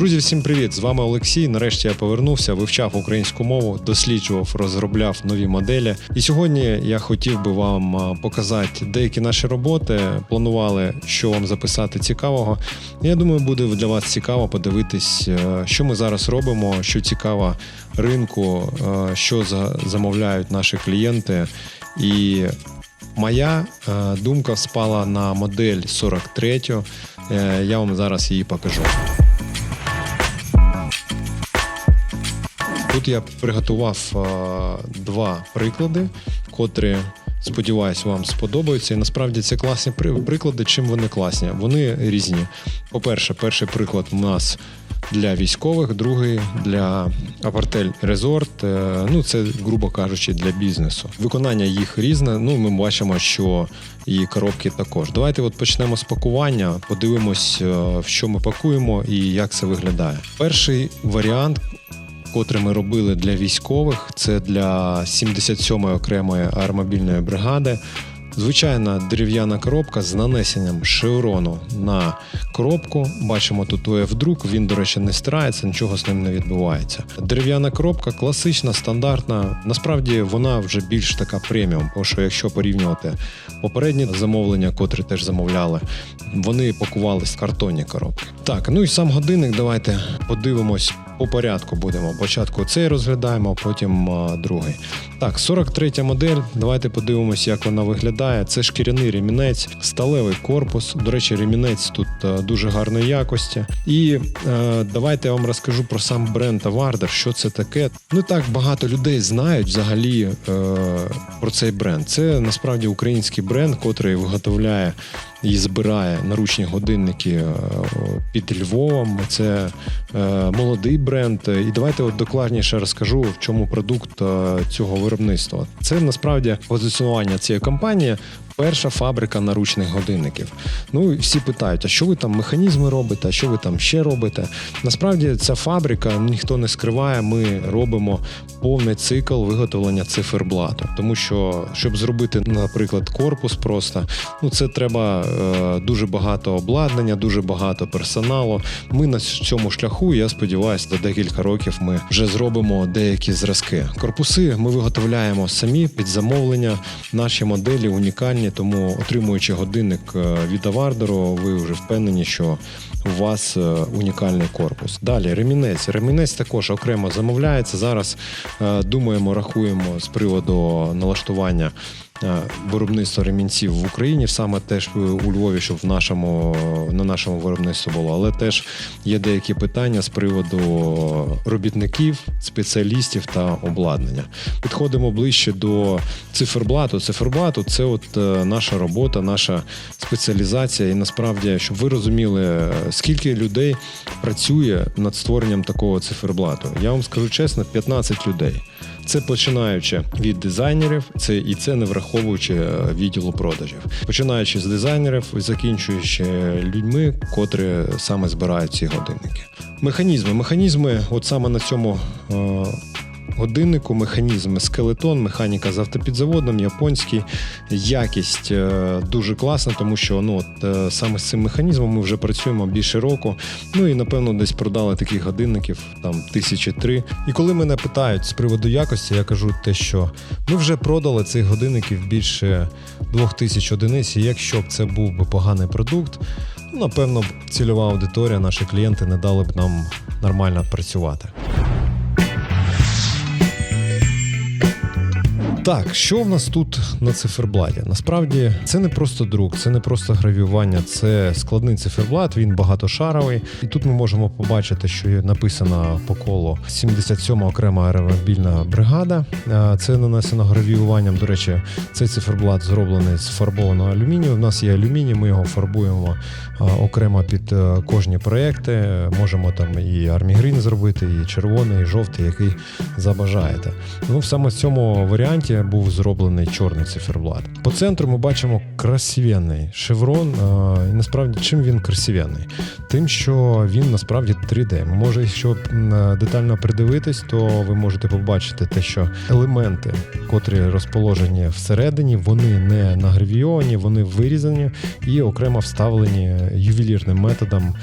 Друзі, всім привіт! З вами Олексій. Нарешті я повернувся, вивчав українську мову, досліджував, розробляв нові моделі. І сьогодні я хотів би вам показати деякі наші роботи. Планували, що вам записати цікавого. Я думаю, буде для вас цікаво подивитись, е, що ми зараз робимо, що цікаво ринку, е, що замовляють наші клієнти. І моя е, думка спала на модель 43. Е, Я вам зараз її покажу. Тут я приготував е, два приклади, котрі. Сподіваюсь, вам сподобаються. І насправді це класні при- приклади. Чим вони класні? Вони різні. По-перше, перший приклад у нас для військових, другий для апартель резорт. Е, Ну, це, грубо кажучи, для бізнесу. Виконання їх різне. Ну, ми бачимо, що і коробки також. Давайте от почнемо з пакування, подивимось, е, в що ми пакуємо і як це виглядає. Перший варіант котре ми робили для військових. Це для 77-ї окремої аеромобільної бригади. Звичайна дерев'яна коробка з нанесенням шеврону на коробку. Бачимо тут УФ-друк, він, до речі, не стирається, нічого з ним не відбувається. Дерев'яна коробка класична, стандартна. Насправді вона вже більш така преміум, тому що якщо порівнювати попередні замовлення, котрі теж замовляли, вони пакувались в картонні коробки. Так, ну і сам годинник, давайте подивимось по порядку будемо. Спочатку цей розглядаємо, а потім а, другий. Так, 43 модель. Давайте подивимось, як вона виглядає. Це шкіряний ремінець, сталевий корпус. До речі, ремінець тут е, дуже гарної якості. І е, давайте я вам розкажу про сам бренд Авардер, що це таке. Не так багато людей знають взагалі е, про цей бренд. Це насправді український бренд, котрий виготовляє і збирає наручні годинники е, під Львовом. Це е, молодий бренд. І давайте от докладніше розкажу, в чому продукт е, цього виробництва. Це насправді позиціонування цієї компанії. Перша фабрика наручних годинників. Ну всі питають: а що ви там механізми робите? А що ви там ще робите? Насправді ця фабрика ніхто не скриває. Ми робимо повний цикл виготовлення циферблату, тому що щоб зробити, наприклад, корпус, просто ну це треба е, дуже багато обладнання, дуже багато персоналу. Ми на цьому шляху. Я сподіваюся, за декілька років ми вже зробимо деякі зразки. Корпуси ми виготовляємо самі під замовлення. Наші моделі унікальні, тому отримуючи годинник е, від Авардеру, ви вже впевнені, що у вас е, унікальний корпус. Далі ремінець. Ремінець також окремо замовляється. Зараз е, думаємо, рахуємо з приводу налаштування е, виробництва ремінців в Україні, саме теж у Львові, щоб в нашому на нашому виробництві було. Але теж є деякі питання з приводу робітників, спеціалістів та обладнання. Підходимо ближче до циферблату. Циферблату це от е, наша робота, наша спеціалізація. І насправді, щоб ви розуміли, скільки людей працює над створенням такого циферблату. Я вам скажу чесно, 15 людей. Це починаючи від дизайнерів, це і це не враховуючи е, відділу продажів, починаючи з дизайнерів закінчуючи людьми, котрі саме збирають ці годинники. Механізми. Механізми, от саме на цьому е, годиннику, механізми скелетон, механіка з автопідзаводом, японський. Якість е, дуже класна, тому що ну, от, е, саме з цим механізмом ми вже працюємо більше року. Ну і напевно десь продали таких годинників там тисячі три. І коли мене питають з приводу якості, я кажу те, що ми вже продали цих годинників більше двох тисяч одиниць. І якщо б це був би поганий продукт, ну напевно цільова аудиторія, наші клієнти не дали б нам нормально працювати. Так, що в нас тут на циферблаті? Насправді це не просто друк, це не просто гравіювання, це складний циферблат, він багатошаровий. І тут ми можемо побачити, що написано по колу 77 окрема аеромобільна бригада. Це нанесено гравіюванням. До речі, цей циферблат зроблений з фарбованого алюмінію. У нас є алюміній, ми його фарбуємо окремо під е, кожні проекти. Можемо там і армігрін зробити, і червоний, і жовтий, який забажаєте. Ну, саме в цьому варіанті проєкті був зроблений чорний циферблат. По центру ми бачимо красивенний шеврон. І насправді чим він красивенний? Тим, що він насправді 3D. Може, якщо детально придивитись, то ви можете побачити те, що елементи, котрі розположені всередині, вони не награвійовані, вони вирізані і окремо вставлені ювелірним методом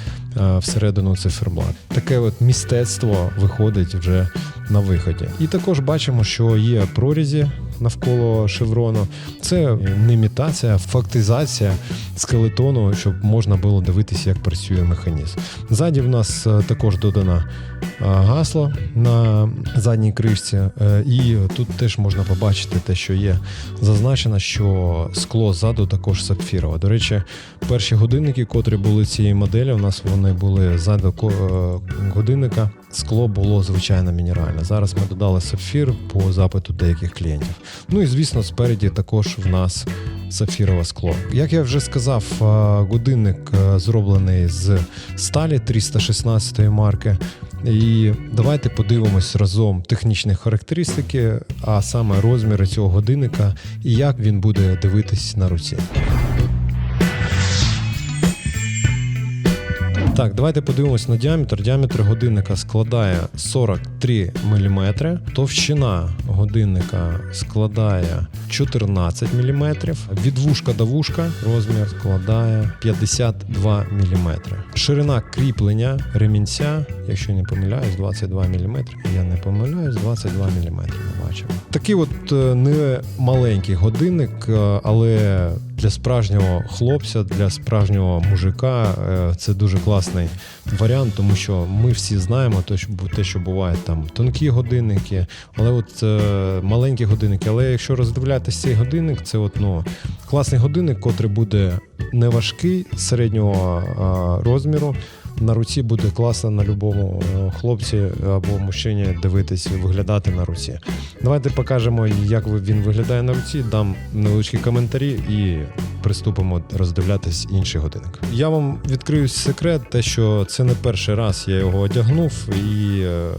всередину циферблат. Таке от мистецтво виходить вже на виході. І також бачимо, що є прорізі навколо шеврону. Це не імітація, фактизація скелетону, щоб можна було дивитися, як працює механізм. Ззаді в нас е, також додана е, гасло на задній кришці, е, і тут теж можна побачити те, що є зазначено, що скло ззаду також сапфірове. До речі, перші годинники, котрі були цієї моделі, у нас вони були ззаду годинника. Скло було звичайно мінеральне. Зараз ми додали сапфір по запиту деяких клієнтів. Ну і звісно, спереді також в нас сапфірове скло. Як я вже сказав, е, годинник е, зроблений з сталі 316 марки. І давайте подивимось разом технічні характеристики, а саме розміри цього годинника і як він буде дивитись на руці. Так, давайте подивимось на діаметр. Діаметр годинника складає 43 мм, товщина годинника складає 14 мм, від вушка до вушка розмір складає 52 мм. Ширина кріплення ремінця, якщо не помиляюсь, 22 мм. Я не помиляюсь, 22 мм ми бачимо. Такий от е, не маленький годинник, е, але для справжнього хлопця, для справжнього мужика е, це дуже класний варіант, тому що ми всі знаємо те, що бувають там тонкі годинники, але от е, маленькі годинники. Але якщо роздивлятися цей годинник, це от ну класний годинник, котрий буде не важкий середнього розміру. На руці буде класно на будь-якому е, хлопці або мужчині дивитись, виглядати на руці. Давайте покажемо, як він виглядає на руці, дам невеличкі коментарі і приступимо роздивлятись інший годинник. Я вам відкрию секрет, те, що це не перший раз я його одягнув, і е,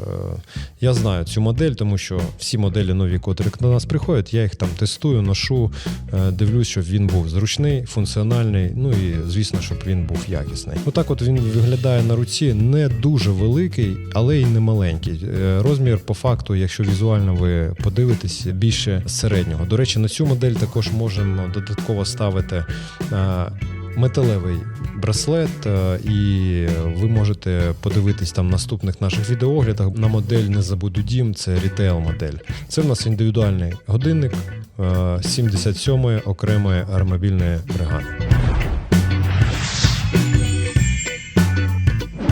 я знаю цю модель, тому що всі моделі нові, котрі до нас приходять, я їх там тестую, ношу, е, дивлюсь, щоб він був зручний, функціональний. Ну і звісно, щоб він був якісний. Отак, от він виглядає на руці не дуже великий, але й не маленький. Е, Розмір по факту, якщо візуально ви подивитесь, більше середнього. До речі, на цю модель також можемо додатково ставити. е, Металевий браслет, е, і ви можете подивитись там в наступних наших відеоглядах на модель Не забуду дім. Це рітейл модель. Це в нас індивідуальний годинник е, 77-ї окремої аеромобільної бригади.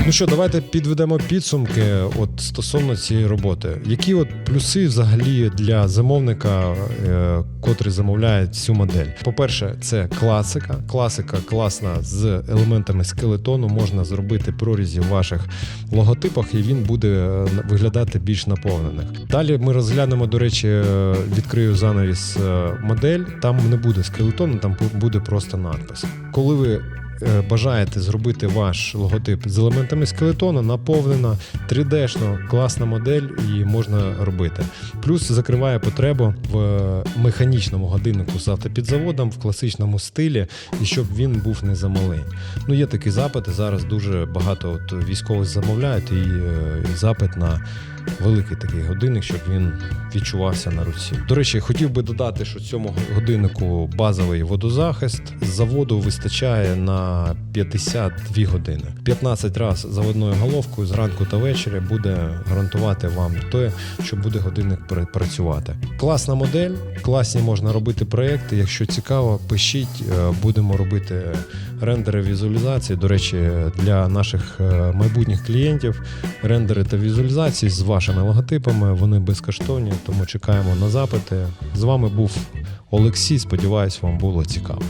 Ну що, давайте підведемо підсумки от стосовно цієї роботи. Які от плюси взагалі для замовника, е, котрий замовляє цю модель? По-перше, це класика. Класика класна з елементами скелетону. Можна зробити прорізі в ваших логотипах, і він буде е, виглядати більш наповнених. Далі ми розглянемо, до речі, е, відкрию занавіс е, модель. Там не буде скелетону, там буде просто надпис. Коли ви бажаєте зробити ваш логотип з елементами скелетона, наповнена 3D-шно, класна модель і можна робити. Плюс закриває потребу в механічному годиннику з автопідзаводом в класичному стилі, і щоб він був не замалий. Ну, є такі запити. Зараз дуже багато от військових замовляють, і е, запит на великий такий годинник, щоб він відчувався на руці. До речі, хотів би додати, що цьому годиннику базовий водозахист з заводу вистачає на 52 години. 15 разів заводною головкою зранку та ввечері буде гарантувати вам те, що буде годинник працювати. Класна модель, класні можна робити проекти. Якщо цікаво, пишіть, е, будемо робити рендери візуалізації. До речі, для наших е, майбутніх клієнтів рендери та візуалізації з вашими логотипами. Вони безкоштовні, тому чекаємо на запити. З вами був Олексій. Сподіваюсь, вам було цікаво.